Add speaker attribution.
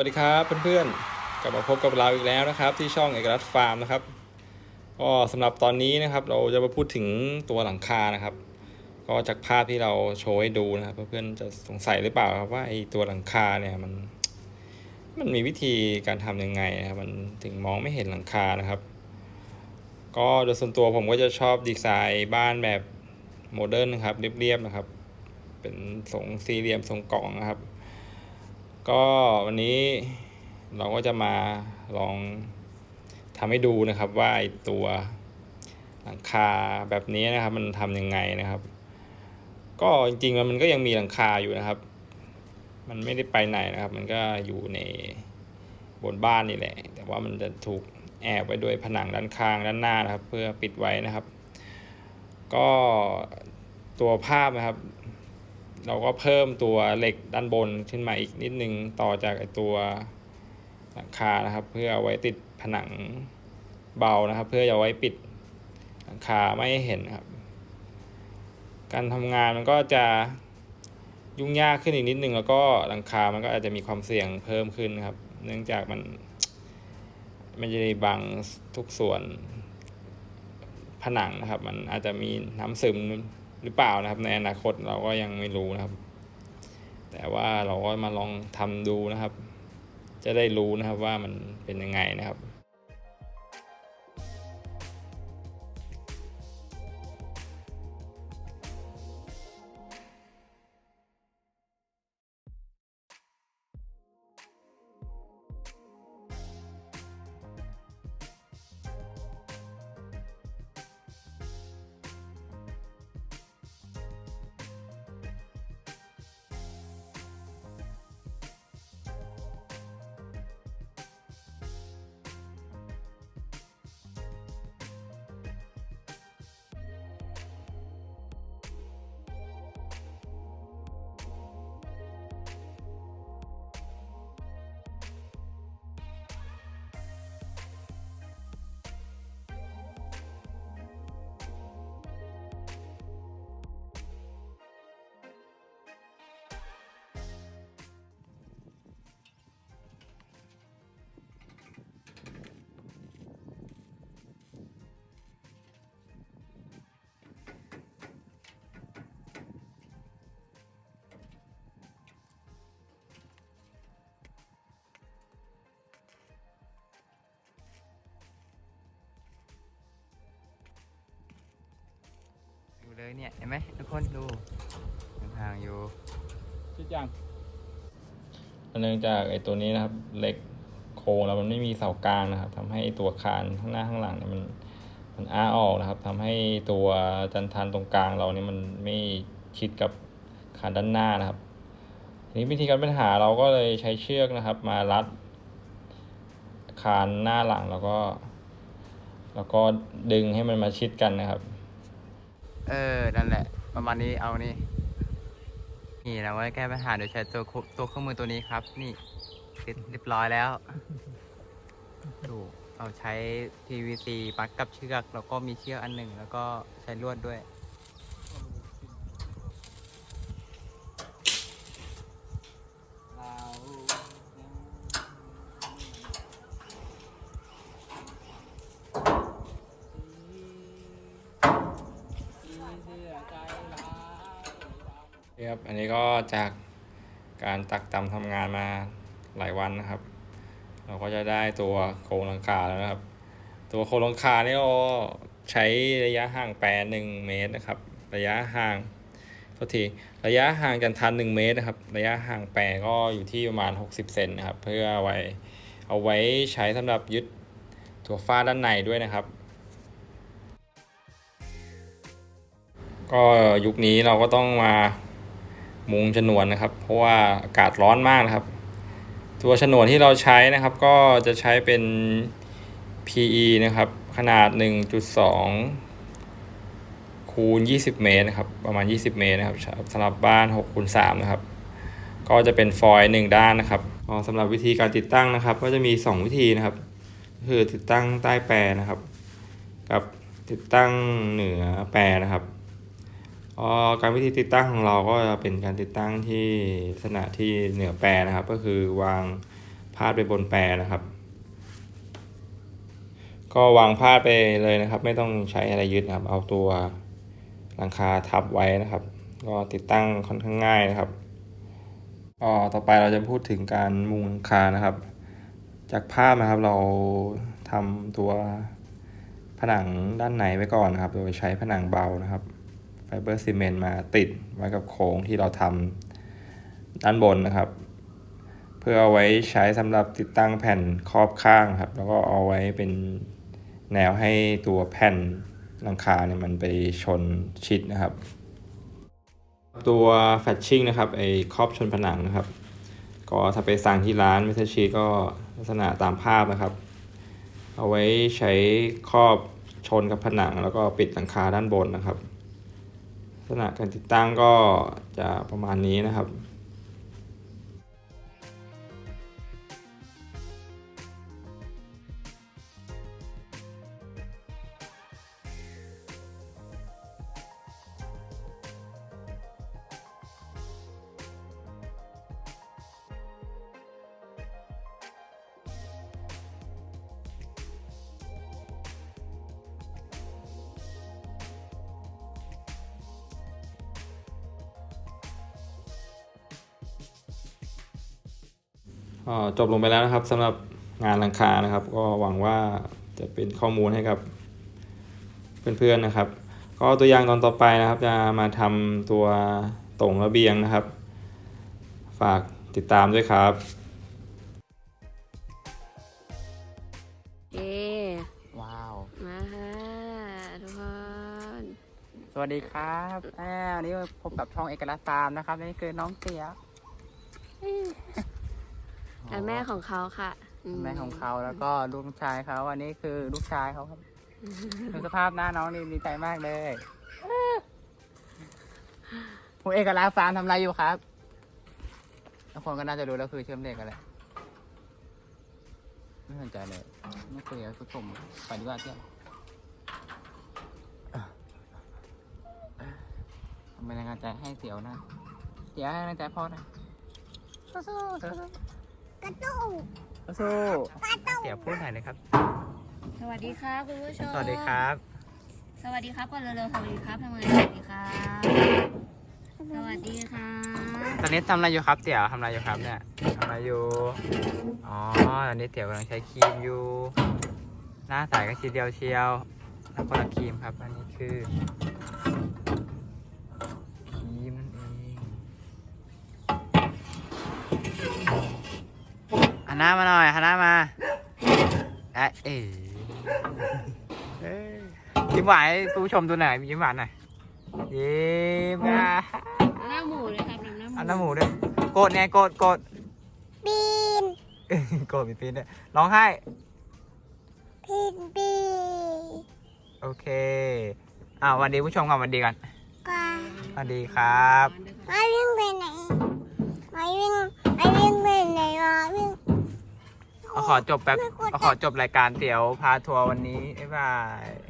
Speaker 1: วัสดีครับเพื่อนๆ กลับมาพบกับเราอีกแล้วนะครับ ที่ช่องเอกรัฐฟาร์มนะครับก็สำหรับตอนนี้นะครับเราจะมาพูดถึงตัวหลังคานะครับ ก็จากภาพที่เราโชว์ให้ดูนะครับเพื่อนๆจะสงสัยหรือเปล่าครับว่าไอ้ตัวหลังคาเนี่ยมันมันมีวิธีการทำยังไงนะครับมันถึงมองไม่เห็นหลังคานะครับ ก็โดยส่วนตัวผมก็จะชอบดีไซน์บ้านแบบโมเดิร์นนะครับเรียบๆนะครับ เป็นทรงสี่เหลี่ยมทรงกล่องนะครับ ก็วันนี้เราก็จะมาลองทำให้ดูนะครับว่าไอตัวหลังคาแบบนี้นะครับ มันทำยังไงนะครับ ก็จริงๆมันก็ยังมีหลังคาอยู่นะครับ มันไม่ได้ไปไหนนะครับ มันก็อยู่ในบนบ้านนี่แหละ แต่ว่ามันจะถูกแอบไว้ด้วยผนังด้านข้างด้านหน้านะครับ เพื่อปิดไว้นะครับ ก็ตัวภาพนะครับ เราก็เพิ่มตัวเหล็กด้านบนขึ้นมาอีกนิดนึงต่อจากไอตัวหลังคานะครับ เพื่อเอาไว้ติดผนังเบานะครับ เพื่อจะไว้ปิดหลังคาไม่ให้เห็นครับ การทำงานมันก็จะยุ่งยากขึ้นอีกนิดนึงแล้วก็หลังคา มันก็อาจจะมีความเสี่ยงเพิ่มขึ้นครับ เนื่องจากมันไม่ได้บังทุกส่วนผนังนะครับ มันอาจจะมีน้ำซึม หรือเปล่านะครับ ในอนาคตเราก็ยังไม่รู้นะครับ แต่ว่าเราก็มาลองทำดูนะครับ จะได้รู้นะครับว่ามันเป็นยังไงนะครับ
Speaker 2: เลยเนี่ยเห็นไหมทุกคนดูห่างๆอยู่
Speaker 1: ชิดยังเนื่องจากไอ้ตัวนี้นะครับเหล็กโครงแล้วมันไม่มีเสากลางนะครับทำให้ตัวคานข้างหน้าข้างหลังเนี่ยมันมันอ้าออกนะครับทำให้ตัวจันทานตรงกลางเราเนี่ยมันไม่ชิดกับคานด้านหน้านะครับ ทีนี้วิธีการปัญหาเราก็เลยใช้เชือกนะครับ มารัดคานหน้าหลังแล้วก็ แล้วก็ดึงให้มันมาชิดกันนะครับ
Speaker 2: เออ นั่นแหละ ประมาณนี้เอานี่ นี่เราไว้แก้ปัญหาโดยใช้ตัวตัวเครื่องมือตัวนี้ครับ นี่เสร็จเรียบร้อยแล้ว ดูเราใช้ PVC ปักกับเชือก แล้วก็มีเชือกอันหนึ่ง แล้วก็ใช้ลวดด้วย
Speaker 1: ครับอันนี้ก็จากการตักตำทำงานมาหลายวันนะครับ เราก็จะได้ตัวโครงหลังคาแล้วนะครับ ตัวโครงหลังคานี่ก็ใช้ระยะห่างแปรหนึ่งเมตรนะครับ ระยะห่างโทษทีระยะห่างจากทันหนึ่งเมตรนะครับ ระยะห่างแปรก็อยู่ที่ประมาณ 60 เซนนะครับ เพื่อไว้เอาไว้ใช้สำหรับยึดตัวฝ้าด้านในด้วยนะครับ ก็ยุคนี้เราก็ต้องมา มุงฉนวนนะครับ เพราะว่าอากาศร้อนมากนะครับ ตัวฉนวนที่เราใช้นะครับ ก็จะใช้เป็น PE นะครับ ขนาด 1.2 คูณ 20 เมตรนะครับ ประมาณ 20 เมตรนะครับสำหรับบ้าน6คูณ3นะครับ ก็จะเป็นฟอยล์หนึ่งด้านนะครับสำหรับวิธีการติดตั้งนะครับ ก็จะมี 2 วิธีนะครับ คือติดตั้งใต้แปรนะครับ กับติดตั้งเหนือแปรนะครับ การวิธีติดตั้งของเราก็จะเป็นการติดตั้งที่ลักษณะที่เหนือแปรนะครับ ก็คือวางผพาดไปบนแปรนะครับ ก็วางพาดไปเลยนะครับ ไม่ต้องใช้อะไรยึดนะครับ เอาตัวหลังคาทับไว้นะครับ ก็ติดตั้งค่อนข้างง่ายนะครับก็ต่อไปเราจะพูดถึงการมุงหลังคานะครับ จากภาพนะครับเราทำตัวผนังด้านในไว้ก่อนนะครับ โดยใช้ผนังเบานะครับ ไฟเบอร์ซีเมนต์มาติดไว้กับโครงที่เราทำด้านบนนะครับ เพื่อเอาไว้ใช้สำหรับติดตั้งแผ่นครอบข้างครับ แล้วก็เอาไว้เป็นแนวให้ตัวแผ่นหลังคาเนี่ยมันไปชนชิดนะครับ ตัวแฟชชิ่งนะครับไอ้ครอบชนผนังนะครับ ก็ถ้าไปสั่งที่ร้านมิสชีก็ลักษณะตามภาพนะครับ เอาไว้ใช้ครอบชนกับผนังแล้วก็ปิดหลังคาด้านบนนะครับ ลักษณะการติดตั้งก็จะประมาณนี้นะครับ ก็จบลงไปแล้วนะครับสำหรับงานหลังคานะครับ ก็หวังว่าจะเป็นข้อมูลให้กับเพื่อนๆนะครับ ก็ตัวอย่างตอนต่อไปนะครับ จะมาทำตัวตรงระเบียงนะครับ ฝากติดตามด้วยครับ
Speaker 3: เอ
Speaker 2: ว้าว
Speaker 3: มาค่ะทุกคน
Speaker 2: สวัสดีครับแม่วันนี้พบกับช่องเอกลักษณ์ฟาร์มนะครับ นี่คือน้องเสีย
Speaker 3: และแม่ของเขาค่ะอื
Speaker 2: แม่ของเขาแล้วก็ลูกชายเขาอันนี้คือลูกชายเขาครับดูสภาพหน้าน้องนี่ดีใจมากเลยคุณเอกลักษณ์ฟาร์มทำอะไรอยู่ครับทุกคนก็น่าจะรู้แล้วคือเชื่อมเหล็กกันแหละไม่สนใจเลยไม่คุยกับทุกคนไปดีกว่าเที่ยวทำเป็นกำลังใจให้เสียวนะเสียวให้กำลังใจพ่อนะสู้ๆ สู้ๆ
Speaker 4: กระตุ้ง
Speaker 2: สู้เดี๋ยวพูดหน่อยนะครับ
Speaker 3: สวัสดีครับคุณผู้ชม
Speaker 2: สวัสดีครับ
Speaker 3: สวัสดีครับก่อนเร็วๆสวัสดีครับทำไมสวัสดีครับ สวัสดีครับ
Speaker 2: ตอนนี้ทำอะไรอยู่ครับเตี๋ยวทำอะไรอยู่ครับเนี่ยทำอะไรอยู่ อ๋อ ตอนนี้เตี๋ยวกำลังใช้ครีมอยู่ หน้าใสกันทีเดียวเชียว แล้วคนละครีมครับ อันนี้คือ หันหน้ามาหน่อยหันหน้ามาเอ๊ะเอ๋เอ้ยยิ้มหวานให้ผู้ชมดูหน่อยยิ้มหวานหน่อยยิ้มอะ
Speaker 3: หน้าหมูเลยครับน้ำหน้าหมู
Speaker 2: อันน้ำหมูด้วยโกดไงโกดโกด
Speaker 4: ปีน
Speaker 2: โกดปีปีนด้วยร้องไห้
Speaker 4: ปีนปี
Speaker 2: โอเค อ่าวันดีผู้ชมก่อนวันดีกัน
Speaker 4: กว่า
Speaker 2: วันดีครับ
Speaker 4: มาวิ่งไปไหนมาวิ่งมาวิ่งไปไหนมาวิ่ง
Speaker 2: เอา ขอจบแป๊บเอาขอจบรายการเตี๋ยวพาทัวร์วันนี้บ๊ายบาย